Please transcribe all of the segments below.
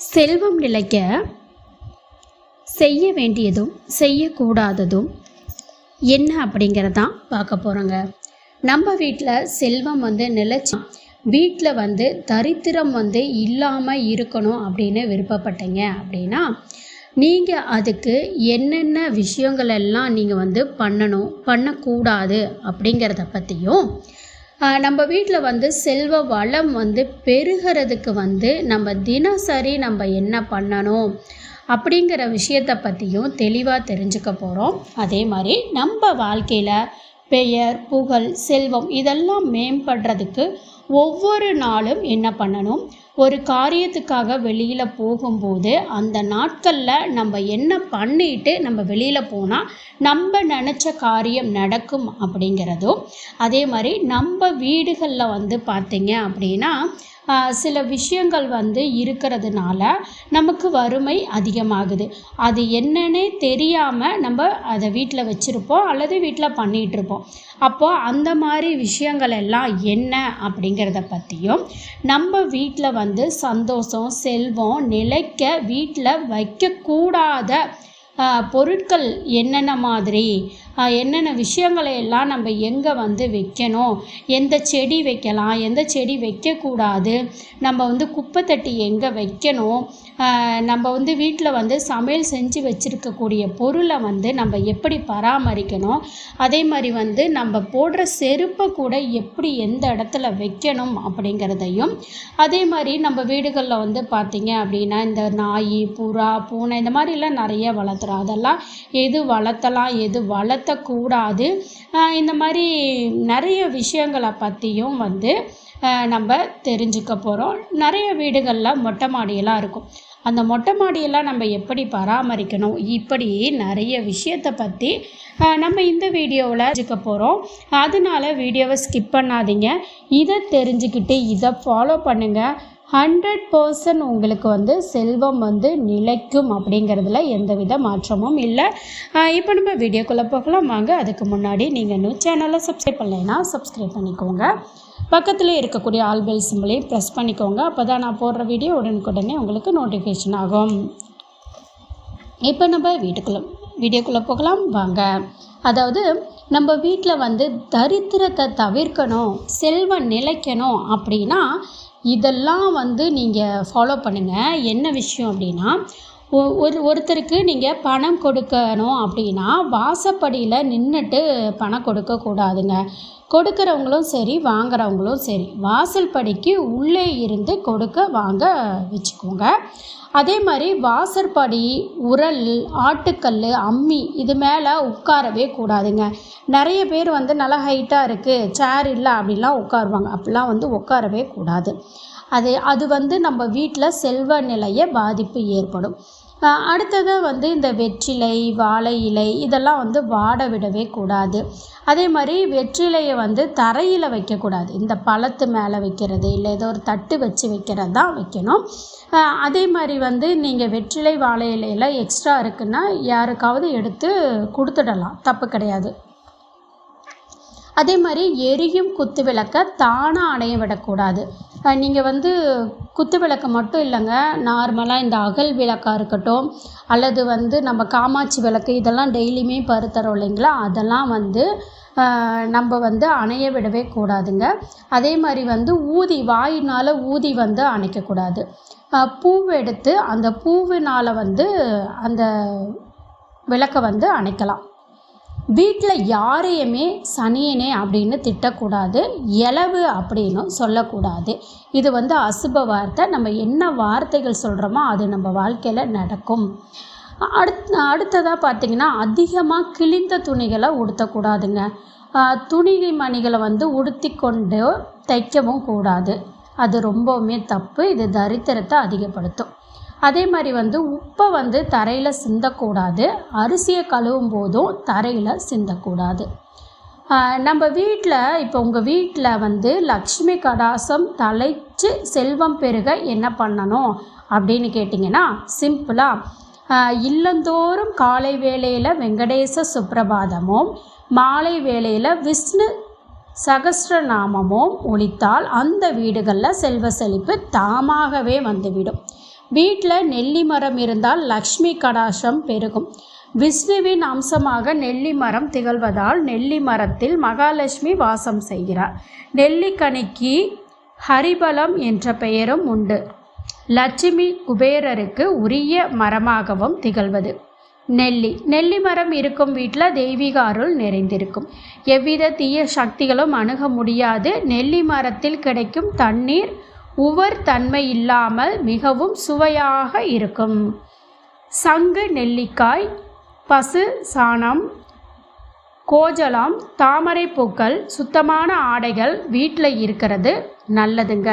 செல்வம் நிலைக்க செய்ய வேண்டியதும் செய்யக்கூடாததும் என்ன அப்படிங்கிறதான் பார்க்க போகிறோங்க நம்ம வீட்டில் செல்வம் வந்து நிலச்சி வீட்டில் வந்து தரித்திரம் வந்து இல்லாமல் இருக்கணும் அப்படின்னு விருப்பப்பட்டீங்க அப்படின்னா நீங்கள் அதுக்கு என்னென்ன விஷயங்கள் எல்லாம் நீங்கள் வந்து பண்ணணும் பண்ணக்கூடாது அப்படிங்கிறத பற்றியும் நம்ம வீட்டில் வந்து செல்வ வளம் வந்து பெருகிறதுக்கு வந்து நம்ம தினசரி நம்ம என்ன பண்ணணும் அப்படிங்கிற விஷயத்தை பற்றியும் தெளிவாக தெரிஞ்சுக்க போகிறோம் அதே மாதிரி நம்ம வாழ்க்கையில் பெயர் புகழ் செல்வம் இதெல்லாம் மேம்படுறதுக்கு ஒவ்வொரு நாளும் என்ன பண்ணணும்? ஒரு காரியத்துக்காக வெளியில் போகும்போது அந்த நாட்களில் நம்ம என்ன பண்ணிட்டு நம்ம வெளியில் போனால் நம்ம நினச்ச காரியம் நடக்கும் அப்படிங்கிறதும் அதே மாதிரி நம்ம வீடுகளில் வந்து பார்த்திங்க அப்படின்னா சில விஷயங்கள் வந்து இருக்கிறதுனால நமக்கு வறுமை அதிகமாகுது. அது என்னன்னே தெரியாமல் நம்ம அதை வீட்டில் வச்சுருப்போம் அல்லது வீட்டில் பண்ணிகிட்டு இருப்போம். அந்த மாதிரி விஷயங்கள் எல்லாம் என்ன அப்படிங்கிறத பற்றியும் நம்ம வீட்டில் வந்து சந்தோஷம் செல்வம் நிலைக்க வீட்டில் வைக்கக்கூடாத பொருட்கள் என்னென்ன மாதிரி என்னென்ன விஷயங்களை எல்லாம் நம்ம எங்கே வந்து வைக்கணும்? எந்த செடி வைக்கலாம்? எந்த செடி வைக்கக்கூடாது? நம்ம வந்து குப்பை தட்டி எங்கே வைக்கணும்? நம்ம வந்து வீட்டில் வந்து சமையல் செஞ்சு வச்சுருக்கக்கூடிய பொருளை வந்து நம்ம எப்படி பராமரிக்கணும்? அதே மாதிரி வந்து நம்ம போடுற செருப்பை கூட எப்படி எந்த இடத்துல வைக்கணும் அப்படிங்கிறதையும் அதே மாதிரி நம்ம வீடுகளில் வந்து பார்த்திங்க அப்படின்னா இந்த நாய் புறா பூனை இந்த மாதிரிலாம் நிறைய வளர்த்துறோம். அதெல்லாம் எது வளர்த்தலாம்? எது வளர்த்து ஆஹ் இந்த மாதிரி நிறைய விஷயங்களை பற்றியும் வந்து நம்ம தெரிஞ்சுக்க போகிறோம் நிறைய வீடுகளில் மொட்டை மாடியெல்லாம் இருக்கும். அந்த மொட்டை மாடியெல்லாம் நம்ம எப்படி பராமரிக்கணும்? இப்படி நிறைய விஷயத்தை பற்றி நம்ம இந்த வீடியோவில் தெரிஞ்சுக்க போகிறோம் அதனால வீடியோவை ஸ்கிப் பண்ணாதீங்க. இதை தெரிஞ்சுக்கிட்டு இதை ஃபாலோ பண்ணுங்கள் ஹண்ட்ரட் பர்சன்ட் உங்களுக்கு வந்து செல்வம் வந்து நிலைக்கும் அப்படிங்கிறதுல எந்தவித மாற்றமும் இல்லை. இப்போ நம்ம வீடியோக்குள்ளே போகலாம். வாங்க அதுக்கு முன்னாடி நீங்கள் இன்னும் சேனலை சப்ஸ்கிரைப் பண்ணலைன்னா சப்ஸ்கிரைப் பண்ணிக்கோங்க. பக்கத்தில் இருக்கக்கூடிய ஆல் பெல் சிம்பிளையும் ப்ரெஸ் பண்ணிக்கோங்க. அப்போ தான் நான் போடுற வீடியோ உடனுக்குடனே உங்களுக்கு நோட்டிஃபிகேஷன் ஆகும். இப்போ நம்ம வீட்டுக்குள்ளே வீடியோக்குள்ளே போகலாம். வாங்க. அதாவது நம்ம வீட்டில் வந்து தரித்திரத்தை தவிர்க்கணும் செல்வம் நிலைக்கணும் அப்படின்னா இதெல்லாம் வந்து நீங்கள் ஃபாலோ பண்ணுங்கள் என்ன விஷயம் அப்படின்னா ஒரு ஒருத்தருக்கு நீங்கள் பணம் கொடுக்கணும் அப்படின்னா வாசப்படியில் நின்றுட்டு பணம் கொடுக்கக்கூடாதுங்க கொடுக்குறவங்களும் சரி வாங்குறவங்களும் சரி வாசல் படிக்கு உள்ளே இருந்து கொடுக்க வாங்க வச்சுக்கோங்க. அதே மாதிரி வாசற்படி உரல் ஆட்டுக்கல் அம்மி இது மேலே உட்காரவே கூடாதுங்க. நிறைய பேர் வந்து நல்லா ஹைட்டாக இருக்குது சேர் இல்லை அப்படிலாம் உட்காருவாங்க. அப்படிலாம் வந்து உட்காரவே கூடாது. அது அது வந்து நம்ம வீட்டில் செல்வ நிலைய பாதிப்பு ஏற்படும். அடுத்தது வந்து இந்த வெற்றிலை வாழை இலை இதெல்லாம் வந்து வாட விடவே கூடாது. அதே மாதிரி வெற்றிலையை வந்து தரையில் வைக்கக்கூடாது. இந்த பழத்து மேலே வைக்கிறது இல்லை ஏதோ ஒரு தட்டு வச்சு வைக்கிறது தான் வைக்கணும். அதே மாதிரி வந்து நீங்கள் வெற்றிலை வாழை இலையெல்லாம் எக்ஸ்ட்ரா இருக்குன்னா யாருக்காவது எடுத்து கொடுத்துடலாம். தப்பு கிடையாது. அதே மாதிரி எரியும் குத்து விளக்கை தானாக அணைய விடக்கூடாது. நீங்கள் வந்து குத்து விளக்கு மட்டும் இல்லைங்க நார்மலாக இந்த அகல் விளக்காக இருக்கட்டும் அல்லது வந்து நம்ம காமாட்சி விளக்கு இதெல்லாம் டெய்லியுமே பருத்தரோம் இல்லைங்களா? அதெல்லாம் வந்து நம்ம வந்து அணைய விடவே கூடாதுங்க. அதே மாதிரி வந்து ஊதி வாயினால் ஊதி வந்து அணைக்கக்கூடாது. பூவெடுத்து எடுத்து அந்த பூவினால் வந்து அந்த விளக்கை வந்து அணைக்கலாம். வீட்டில் யாரையுமே சனியனே அப்படின்னு திட்டக்கூடாது இலவு அப்படின்னு சொல்லக்கூடாது. இது வந்து அசுப வார்த்தை. நம்ம என்ன வார்த்தைகள் சொல்கிறோமோ அது நம்ம வாழ்க்கையில் நடக்கும். அடுத் அடுத்ததாக பார்த்திங்கன்னா அதிகமாக கிழிந்த துணிகளை உடுத்தக்கூடாதுங்க. துணி மணிகளை வந்து உடுத்தி கொண்டு தைக்கவும் கூடாது. அது ரொம்பவுமே தப்பு. இது தரித்திரத்தை அதிகப்படுத்தும். அதே மாதிரி வந்து உப்பை வந்து தரையில் சிந்தக்கூடாது. அரிசியை கழுவும் போதும் தரையில் சிந்தக்கூடாது. நம்ம வீட்டில் இப்போ உங்கள் வீட்டில் வந்து லக்ஷ்மி கடாசம் தலைச்சு செல்வம் பெருக என்ன பண்ணணும் அப்படின்னு கேட்டிங்கன்னா சிம்பிளாக இல்லந்தோறும் காலை வேளையில் வெங்கடேச சுப்பிரபாதமும் மாலை வேளையில் விஷ்ணு சகஸ்ரநாமமும் ஒழித்தால் அந்த வீடுகளில் செல்வ செழிப்பு தாமாகவே வந்துவிடும். வீட்டில் நெல்லி மரம் இருந்தால் லக்ஷ்மி கடாசம் பெருகும். விஷ்ணுவின் அம்சமாக நெல்லி மரம் திகழ்வதால் நெல்லி மரத்தில் மகாலட்சுமி வாசம் செய்கிறார். நெல்லிக்கனிக்கு ஹரிபலம் என்ற பெயரும் உண்டு. லட்சுமி குபேரருக்கு உரிய மரமாகவும் திகழ்வது. நெல்லி. நெல்லி மரம் இருக்கும் வீட்டில் தெய்வீக அருள் நிறைந்திருக்கும். எவ்வித தீய சக்திகளும் அணுக முடியாது. நெல்லி மரத்தில் கிடைக்கும் தண்ணீர் உவர் தன்மை இல்லாமல் மிகவும் சுவையாக இருக்கும். சங்கு நெல்லிக்காய் பசு சாணம் கோஜலம் தாமரை பூக்கள் சுத்தமான ஆடைகள் வீட்டில் இருக்கிறது நல்லதுங்க.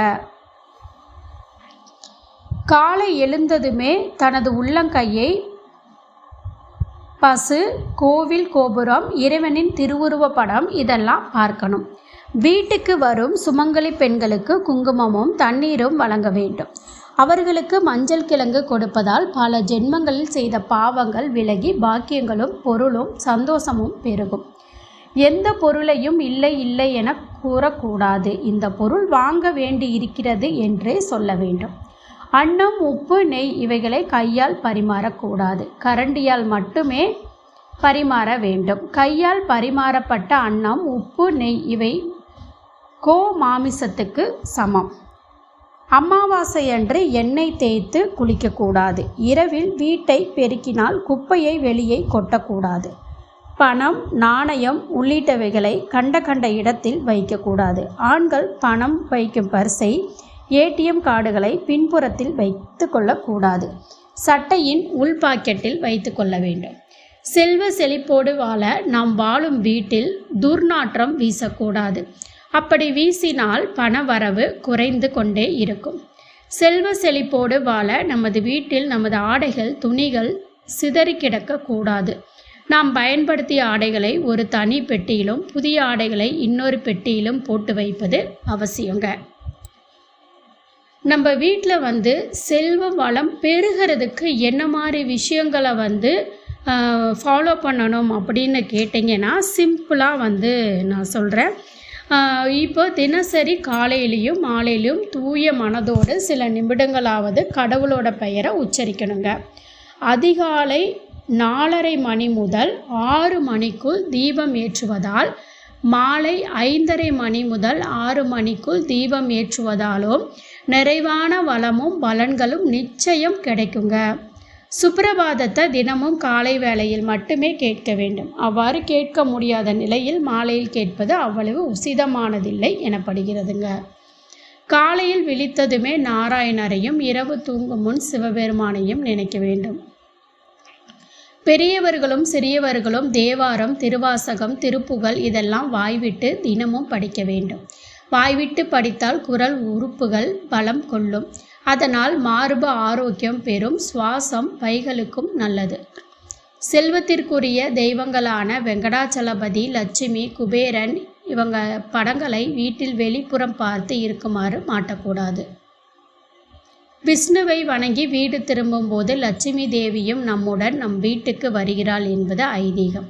காலை எழுந்ததுமே தனது உள்ளங்கையை பசு கோவில் கோபுரம் இறைவனின் திருவுருவ படம் இதெல்லாம் பார்க்கணும். வீட்டுக்கு வரும் சுமங்கலி பெண்களுக்கு குங்குமமும் தண்ணீரும் வழங்க வேண்டும். அவர்களுக்கு மஞ்சள் கிழங்கு கொடுப்பதால் பல ஜென்மங்களில் செய்த பாவங்கள் விலகி பாக்கியங்களும் பொருளும் சந்தோஷமும் பெருகும். எந்த பொருளையும் இல்லை இல்லை என கூறக்கூடாது. இந்த பொருள் வாங்க வேண்டி இருக்கிறது என்றே சொல்ல வேண்டும். அன்னம் உப்பு நெய் இவைகளை கையால் பரிமாறக்கூடாது. கரண்டியால் மட்டுமே பரிமாற வேண்டும். கையால் பரிமாறப்பட்ட அன்னம் உப்பு நெய் இவை கோ மாமிசத்துக்கு சமம். அமாவாசை அன்று எண்ணெய் தேய்த்து குளிக்கக்கூடாது. இரவில் வீட்டை பெருக்கினால் குப்பையை வெளியே கொட்டக்கூடாது. பணம் நாணயம் உள்ளிட்டவைகளை கண்ட கண்ட இடத்தில் வைக்கக்கூடாது. ஆண்கள் பணம் வைக்கும் பரிசை ஏடிஎம் கார்டுகளை பின்புறத்தில் வைத்து கொள்ளக்கூடாது சட்டையின் உள் பாக்கெட்டில் வைத்து கொள்ள வேண்டும். செல்வ செழிப்போடு வாழ நாம் வாழும் வீட்டில் துர்நாற்றம் வீசக்கூடாது. அப்படி வீசினால் பண வரவு குறைந்து கொண்டே இருக்கும். செல்வ செழிப்போடு வாழ நமது வீட்டில் நமது ஆடைகள் துணிகள் சிதறி கிடக்கக்கூடாது நாம் பயன்படுத்திய ஆடைகளை ஒரு தனி பெட்டியிலும் புதிய ஆடைகளை இன்னொரு பெட்டியிலும் போட்டு வைப்பது அவசியங்க. நம்ம வீட்டில் வந்து செல்வ வளம் பெருகிறதுக்கு என்ன மாதிரி விஷயங்களை வந்து ஃபாலோ பண்ணணும் அப்படின்னு கேட்டிங்கன்னா சிம்பிளாக வந்து நான் சொல்கிறேன் இப்போ தினசரி காலையிலையும் மாலையிலையும் தூய மனதோடு சில நிமிடங்களாவது கடவுளோட பெயரை உச்சரிக்கணுங்க. அதிகாலை நாலரை மணி முதல் ஆறு மணிக்குள் தீபம் ஏற்றுவதால் மாலை ஐந்தரை மணி முதல் ஆறு மணிக்குள் தீபம் ஏற்றுவதாலும் நிறைவான வளமும் பலன்களும் நிச்சயம் கிடைக்குங்க. சுப்பிரபாதத்தை தினமும் காலை வேளையில் மட்டுமே கேட்க வேண்டும். அவ்வாறு கேட்க முடியாத நிலையில் மாலையில் கேட்பது அவ்வளவு உசிதமானதில்லை எனப்படுகிறதுங்க. காலையில் விழித்ததுமே நாராயணரையும் இரவு தூங்கும் முன் சிவபெருமானையும் நினைக்க வேண்டும். பெரியவர்களும் சிறியவர்களும் தேவாரம் திருவாசகம் திருப்புகழ் இதெல்லாம் வாய்விட்டு தினமும் படிக்க வேண்டும். வாய்விட்டு படித்தால் குரல் உறுப்புகள் பலம் கொள்ளும். அதனால் மார்பு ஆரோக்கியம் பெறும் சுவாசம் பைகளுக்கும் நல்லது. செல்வத்திற்குரிய தெய்வங்களான வெங்கடாச்சலபதி லட்சுமி குபேரன் இவங்க படங்களை வீட்டில் வெளிப்புறம் பார்த்து இருக்குமாறு மாட்டக்கூடாது. விஷ்ணுவை வணங்கி வீடு திரும்பும்போது லட்சுமி தேவியும் நம்முடன் நம் வீட்டுக்கு வருகிறாள் என்பது ஐதீகம்.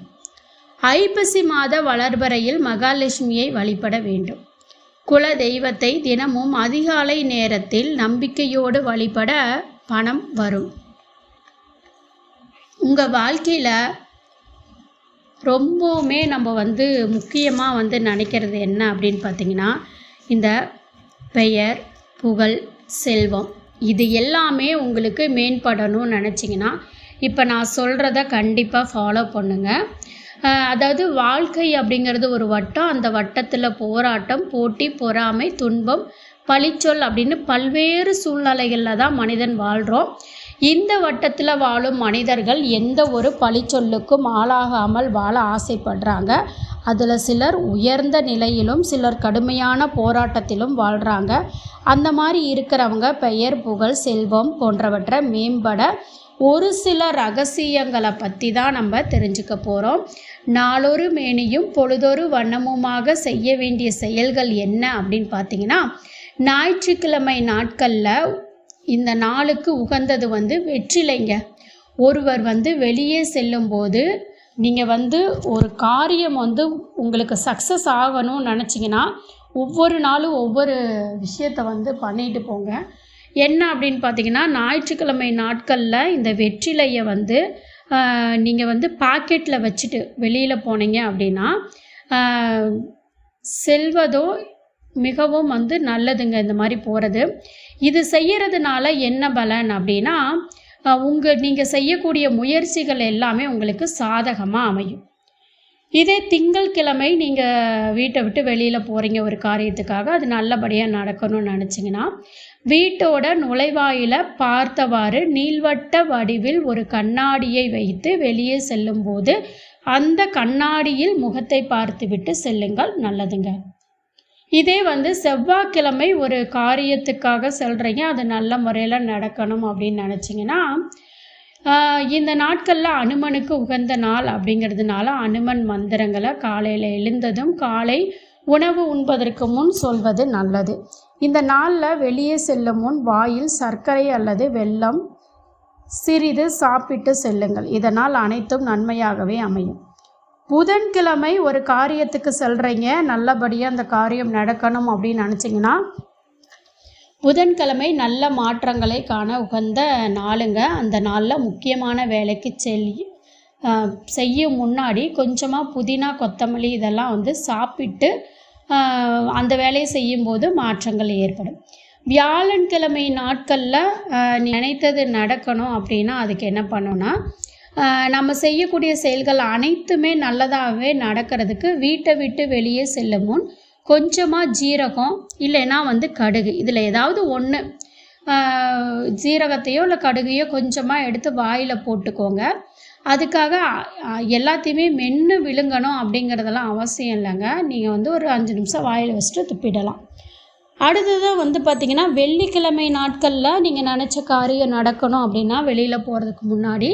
ஐப்பசி மாத வளர்பறையில் மகாலட்சுமியை வழிபட வேண்டும். குல தெய்வத்தை தினமும் அதிகாலை நேரத்தில் நம்பிக்கையோடு வழிபட பணம் வரும். உங்கள் வாழ்க்கையில் ரொம்பவுமே நம்ம வந்து முக்கியமாக வந்து நினைக்கிறது என்ன அப்படின்னு பார்த்தீங்கன்னா இந்த பெயர் புகழ் செல்வம். இது எல்லாமே உங்களுக்கு மேம்படணும்னு நினச்சிங்கன்னா இப்போ நான் சொல்கிறத கண்டிப்பாக ஃபாலோ பண்ணுங்கள் அதாவது வாழ்க்கை அப்படிங்கிறது ஒரு வட்டம். அந்த வட்டத்தில் போராட்டம் போட்டி பொறாமை துன்பம் பழிச்சொல் அப்படின்னு பல்வேறு சூழ்நிலைகளில் தான் மனிதன் வாழ்கிறோம் இந்த வட்டத்தில் வாழும் மனிதர்கள் எந்த ஒரு பழிச்சொல்லுக்கும் ஆளாகாமல் வாழ ஆசைப்படுறாங்க. அதில் சிலர் உயர்ந்த நிலையிலும் சிலர் கடுமையான போராட்டத்திலும் வாழ்கிறாங்க அந்த மாதிரி இருக்கிறவங்க பெயர் புகழ் செல்வம் போன்றவற்றை மேம்பட ஒரு சில ரகசியங்களை பற்றி தான் நம்ம தெரிஞ்சுக்க போகிறோம் நாளொரு மேனியும் பொழுதொரு வண்ணமுமாக செய்ய வேண்டிய செயல்கள் என்ன அப்படின்னு பார்த்தீங்கன்னா ஞாயிற்றுக்கிழமை நாட்களில் இந்த நாளுக்கு உகந்தது வந்து வெற்றிலைங்க. ஒருவர் வந்து வெளியே செல்லும்போது நீங்கள் வந்து ஒரு காரியம் வந்து உங்களுக்கு சக்ஸஸ் ஆகணும்னு நினச்சிங்கன்னா ஒவ்வொரு நாளும் ஒவ்வொரு விஷயத்தை வந்து பண்ணிட்டு போங்க. என்ன அப்படின்னு பார்த்தீங்கன்னா ஞாயிற்றுக்கிழமை நாட்களில் இந்த வெற்றிலையை வந்து நீங்கள் வந்து பாக்கெட்டில் வச்சுட்டு வெளியில் போனீங்க அப்படின்னா செல்வதோ மிகவும் வந்து நல்லதுங்க இந்த மாதிரி போகிறது இது செய்யறதுனால என்ன பலன் அப்படின்னா உங்கள் நீங்கள் செய்யக்கூடிய முயற்சிகள் எல்லாமே உங்களுக்கு சாதகமாக அமையும். இதே திங்கட்கிழமை நீங்கள் வீட்டை விட்டு வெளியில் போகிறீங்க ஒரு காரியத்துக்காக அது நல்லபடியாக நடக்கணும்னு நினச்சிங்கன்னா வீட்டோட நுழைவாயில பார்த்தவாறு நீள்வட்ட வடிவில் ஒரு கண்ணாடியை வைத்து வெளியே செல்லும்போது அந்த கண்ணாடியில் முகத்தை பார்த்துவிட்டு செல்லுங்கள் நல்லதுங்க. இதே வந்து செவ்வாய்க்கிழமை ஒரு காரியத்துக்காக செல்கிறீங்க அது நல்ல முறையில் நடக்கணும் அப்படின்னு நினச்சிங்கன்னா இந்த நாட்களில் அனுமனுக்கு உகந்த நாள் அப்படிங்கிறதுனால அனுமன் மந்திரங்களை காலையில் எழுந்ததும் காலை உணவு உண்பதற்கு முன் சொல்வது நல்லது. இந்த நாளில் வெளியே செல்லும் முன் வாயில் சர்க்கரை அல்லது வெல்லம் சிறிது சாப்பிட்டு செல்லுங்கள். இதனால் அனைத்தும் நன்மையாகவே அமையும். புதன்கிழமை ஒரு காரியத்துக்கு செல்கிறீங்க நல்லபடியாக அந்த காரியம் நடக்கணும் அப்படின்னு நினச்சிங்கன்னா புதன்கிழமை நல்ல மாற்றங்களை காண உகந்த நாளுங்க. அந்த நாளில் முக்கியமான வேலைக்கு செல்லி செய்யும் முன்னாடி கொஞ்சமாக புதினா கொத்தமல்லி இதெல்லாம் வந்து சாப்பிட்டு அந்த வேலையை செய்யும்போது மாற்றங்கள் ஏற்படும். வியாழன்கிழமை நாட்களில் நினைத்தது நடக்கணும் அப்படின்னா அதுக்கு என்ன பண்ணோன்னா நம்ம செய்யக்கூடிய செயல்கள் அனைத்துமே நல்லதாகவே நடக்கிறதுக்கு வீட்டை விட்டு வெளியே செல்லும் முன் கொஞ்சமாக ஜீரகம் இல்லைன்னா வந்து கடுகு. இதில் ஏதாவது ஒன்று ஜீரகத்தையோ இல்லை கடுகையோ கொஞ்சமாக எடுத்து வாயில் போட்டுக்கோங்க. அதுக்காக எல்லாத்தையுமே மென்று விழுங்கணும் அப்படிங்கிறதெல்லாம் அவசியம் இல்லைங்க. நீங்கள் வந்து ஒரு அஞ்சு நிமிஷம் வாயில் வச்சுட்டு துப்பிடலாம். அடுத்தது வந்து பார்த்திங்கன்னா வெள்ளிக்கிழமை நாட்களில் நீங்கள் நினச்ச காரியம் நடக்கணும் அப்படின்னா வெளியில் போகிறதுக்கு முன்னாடி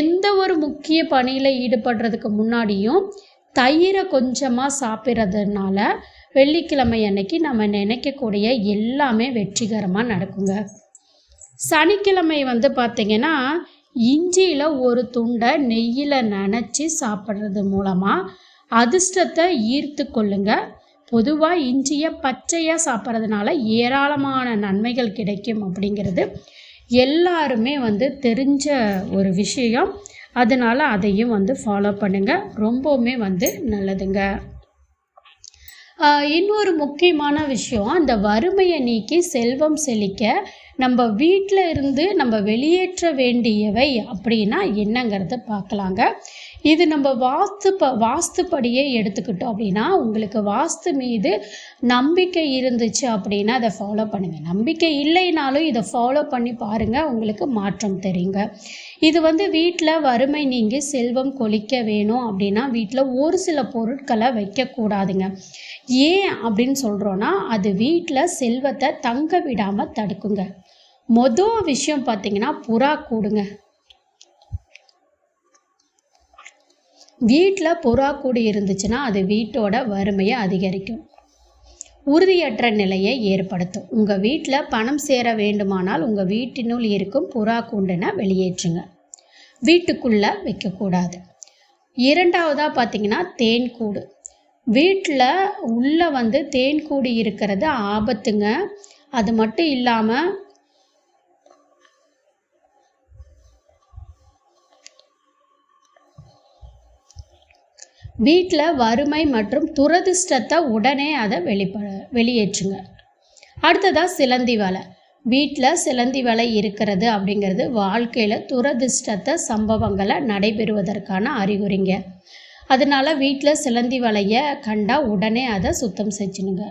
எந்த ஒரு முக்கிய பணியில் ஈடுபடுறதுக்கு முன்னாடியும் தயிரை கொஞ்சமாக சாப்பிட்றதுனால வெள்ளிக்கிழமை அன்னைக்கு நம்ம நினைக்கக்கூடிய எல்லாமே வெற்றிகரமாக நடக்குங்க. சனிக்கிழமை வந்து பார்த்திங்கன்னா இஞ்சியில் ஒரு துண்டை நெய்யில் நனைச்சி சாப்பிட்றது மூலமாக அதிர்ஷ்டத்தை ஈர்த்து கொள்ளுங்க. பொதுவாக இஞ்சியை பச்சையாக சாப்பிட்றதுனால ஏராளமான நன்மைகள் கிடைக்கும் அப்படிங்கிறது எல்லாருமே வந்து தெரிஞ்ச ஒரு விஷயம். அதனால் அதையும் வந்து ஃபாலோ பண்ணுங்கள் ரொம்பவுமே வந்து நல்லதுங்க. இன்னொரு முக்கியமான விஷயம் அந்த வறுமையை நீக்கி செல்வம் செழிக்க நம்ம வீட்டில் இருந்து நம்ம வெளியேற்ற வேண்டியவை அப்படின்னா என்னங்கிறத பார்க்கலாங்க இது நம்ம வாஸ்து ப வாஸ்துப்படியே எடுத்துக்கிட்டோம் அப்படின்னா உங்களுக்கு வாஸ்து மீது நம்பிக்கை இருந்துச்சு அப்படின்னா அதை ஃபாலோ பண்ணுங்கள் நம்பிக்கை இல்லைனாலும் இதை ஃபாலோ பண்ணி பாருங்கள் உங்களுக்கு மாற்றம் தெரியுங்க. இது வந்து வீட்டில் வறுமை நீங்கி செல்வம் கொலிக்க வேணும் அப்படின்னா வீட்டில் ஒரு சில பொருட்களை வைக்கக்கூடாதுங்க. ஏன் அப்படின்னு சொல்கிறோன்னா அது வீட்டில் செல்வத்தை தங்க விடாமல் தடுக்குங்க. மொதல் விஷயம் பார்த்தீங்கன்னா புறா கூடுங்க. வீட்டில் புறா கூடு இருந்துச்சுன்னா அது வீட்டோட வறுமையை அதிகரிக்கும். உறுதியற்ற நிலையை ஏற்படுத்தும். உங்கள் வீட்டில் பணம் சேர வேண்டுமானால் உங்கள் வீட்டினுள் இருக்கும் புறா கூண்டுனை வெளியேற்றுங்க. வீட்டுக்குள்ளே வைக்கக்கூடாது. இரண்டாவதாக பார்த்தீங்கன்னா தேன் கூடு. வீட்டில் உள்ளே வந்து தேன் கூடி இருக்கிறது ஆபத்துங்க. அது மட்டும் இல்லாமல் வீட்டில் வறுமை மற்றும் துரதிர்ஷ்டத்தை உடனே அதை வெளிப்ப வெளியேற்றுங்க. அடுத்ததாக சிலந்தி வலை. வீட்டில் சிலந்தி வலை இருக்கிறது அப்படிங்கிறது வாழ்க்கையில் துரதிர்ஷ்டத்தை சம்பவங்களை நடைபெறுவதற்கான அறிகுறிங்க. அதனால வீட்டில் சிலந்தி வலையை கண்டா உடனே அதை சுத்தம் செஞ்சுனுங்க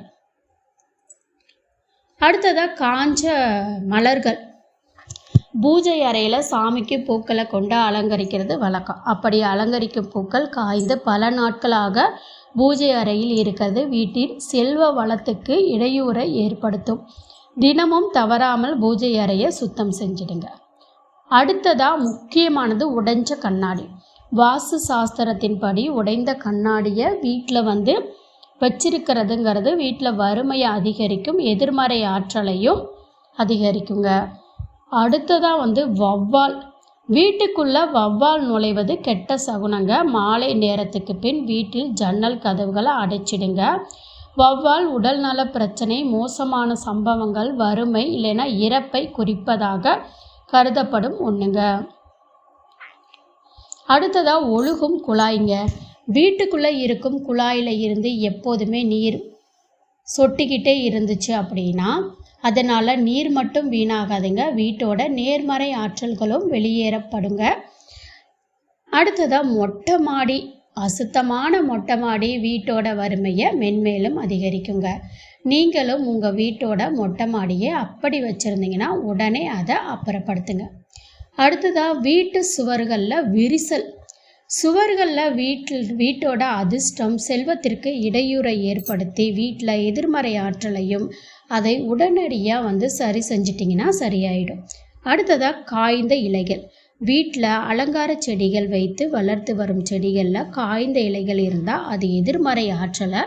அடுத்ததாக காஞ்ச மலர்கள். பூஜை அறையில் சாமிக்கு பூக்களை கொண்டு அலங்கரிக்கிறது வழக்கம். அப்படி அலங்கரிக்கும் பூக்கள் காய்ந்து பல நாட்களாக பூஜை அறையில் இருக்கிறது. வீட்டின் செல்வ வளத்துக்கு இடையூறை ஏற்படுத்தும். தினமும் தவறாமல் பூஜை அறையை சுத்தம் செஞ்சிடுங்க. அடுத்ததாக முக்கியமானது உடைஞ்ச கண்ணாடி. வாஸ்து சாஸ்திரத்தின்படி உடைந்த கண்ணாடியை வீட்டில் வந்து வச்சிருக்கிறதுங்கிறது வீட்டில் வறுமையை அதிகரிக்கும் எதிர்மறை ஆற்றலையும் அதிகரிக்குங்க. அடுத்ததாக வந்து வௌவால். வீட்டுக்குள்ளே வௌவால் நுழைவது கெட்ட சகுனங்க. மாலை நேரத்துக்கு பின் வீட்டில் ஜன்னல் கதவுகளை அடைச்சிடுங்க. வௌவால் உடல்நல பிரச்சனை மோசமான சம்பவங்கள் வறுமை இல்லைன்னா இறப்பை குறிப்பதாக கருதப்படும் ஒன்றுங்க அடுத்ததாக ஒழுகும் குழாய்ங்க. வீட்டுக்குள்ளே இருக்கும் குழாயில் இருந்து எப்போதுமே நீர் சொட்டிக்கிட்டே இருந்துச்சு அப்படின்னா அதனால் நீர் மட்டும் வீணாகாதுங்க. வீட்டோட நேர்மறை ஆற்றல்களும் வெளியேறப்படுங்க. அடுத்ததாக மொட்டை மாடி அசுத்தமான மொட்டை மாடி வீட்டோட வறுமையை மென்மேலும் அதிகரிக்குங்க. நீங்களும் உங்கள் வீட்டோட மொட்டை மாடியை அப்படி வச்சுருந்தீங்கன்னா உடனே அதை அப்புறப்படுத்துங்க. அடுத்ததாக வீட்டு சுவர்களில் விரிசல். சுவர்களில் வீட்டில் வீட்டோட அதிர்ஷ்டம் செல்வத்திற்கு இடையூறை ஏற்படுத்தி வீட்டில் எதிர்மறை ஆற்றலையும் அதை உடனடியாக வந்து சரி செஞ்சிட்டிங்கன்னா சரியாயிடும். அடுத்ததாக காய்ந்த இலைகள். வீட்டில் அலங்கார செடிகள் வைத்து வளர்த்து வரும் செடிகளில் காய்ந்த இலைகள் இருந்தால் அது எதிர்மறை ஆற்றலை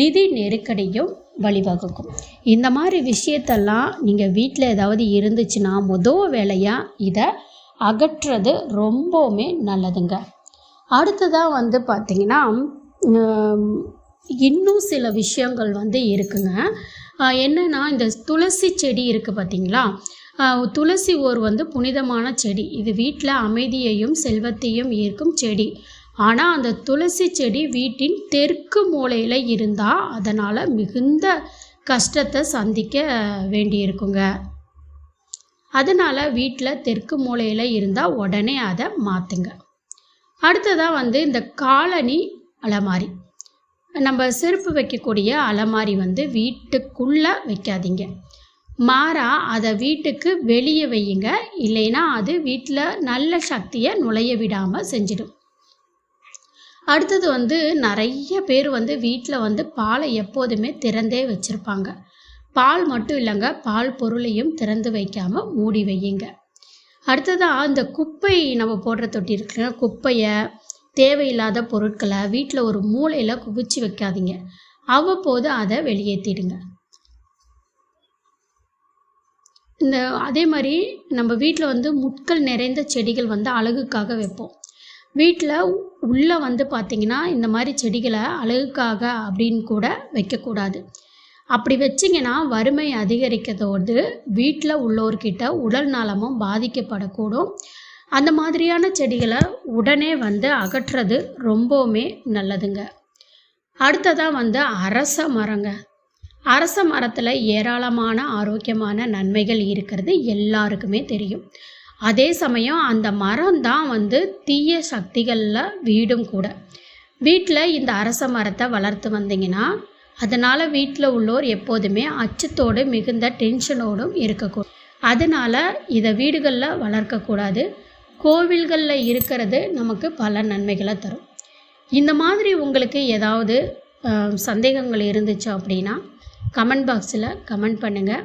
நிதி நெருக்கடியும் வழிவகுக்கும். இந்த மாதிரி விஷயத்தெல்லாம் நீங்கள் வீட்டில் ஏதாவது இருந்துச்சுன்னா மொதல் வேலையாக இதை அகற்றுறது ரொம்பவுமே நல்லதுங்க. அடுத்ததாக வந்து பார்த்திங்கன்னா இன்னும் சில விஷயங்கள் வந்து இருக்குங்க. என்னென்னா இந்த துளசி செடி இருக்குது பார்த்திங்களா துளசி ஓர் வந்து புனிதமான செடி. இது வீட்டில் அமைதியையும் செல்வத்தையும் ஈர்க்கும் செடி. ஆனால் அந்த துளசி செடி வீட்டின் தெற்கு மூலையில் இருந்தால் அதனால் மிகுந்த கஷ்டத்தை சந்திக்க வேண்டியிருக்குங்க. அதனால் வீட்டில் தெற்கு மூலையில் இருந்தால் உடனே அதை மாற்றுங்க அடுத்ததாக வந்து இந்த காலனி அலமாரி. நம்ம செருப்பு வைக்கக்கூடிய அலமாரி வந்து வீட்டுக்குள்ளே வைக்காதீங்க. மாறா அதை வீட்டுக்கு வெளியே வையுங்க. இல்லைன்னா அது வீட்டில் நல்ல சக்தியை நுழைய விடாமல் செஞ்சிடும். அடுத்தது வந்து நிறைய பேர் வந்து வீட்டில் வந்து பாலை எப்போதுமே திறந்தே வச்சுருப்பாங்க. பால் மட்டும் இல்லைங்க பால் பொருளையும் திறந்து வைக்காமல் மூடி வையுங்க. அடுத்ததாக இந்த குப்பை நம்ம போடுற தொட்டி இருக்குங்க குப்பையை தேவையில்லாத பொருட்களை வீட்டில் ஒரு மூளையில் குவிச்சு வைக்காதீங்க. அவ்வப்போது அதை வெளியேற்றிடுங்க இந்த அதே மாதிரி நம்ம வீட்டில் வந்து முட்கள் நிறைந்த செடிகள் வந்து அழகுக்காக வைப்போம். வீட்டில் உள்ளே வந்து பார்த்திங்கன்னா இந்த மாதிரி செடிகளை அழகுக்காக அப்படின்னு கூட வைக்கக்கூடாது. அப்படி வச்சிங்கன்னா வறுமை அதிகரிக்கிறதோடு வீட்டில் உள்ளோர்கிட்ட உடல் நலமும் பாதிக்கப்படக்கூடும். அந்த மாதிரியான செடிகளை உடனே வந்து அகற்றுறது ரொம்பவுமே நல்லதுங்க. அடுத்ததாக வந்து அரச மரங்க. அரச மரத்தில் ஏராளமான ஆரோக்கியமான நன்மைகள் இருக்கிறது எல்லாருக்குமே தெரியும். அதே சமயம் அந்த மரம் தான் வந்து தீய சக்திகளில் வீடும் கூட. வீட்டில் இந்த அரச மரத்தை வளர்த்து வந்தீங்கன்னா அதனால் வீட்டில் உள்ளோர் எப்போதுமே அச்சத்தோடு மிகுந்த டென்ஷனோடும் இருக்கக்கூடும். அதனால் இதை வீடுகளில் வளர்க்கக்கூடாது. கோவில்களில் இருக்கிறது நமக்கு பல நன்மைகளை தரும். இந்த மாதிரி உங்களுக்கு ஏதாவது சந்தேகங்கள் இருந்துச்சு அப்படின்னா கமெண்ட் பாக்ஸில் கமெண்ட் பண்ணுங்கள்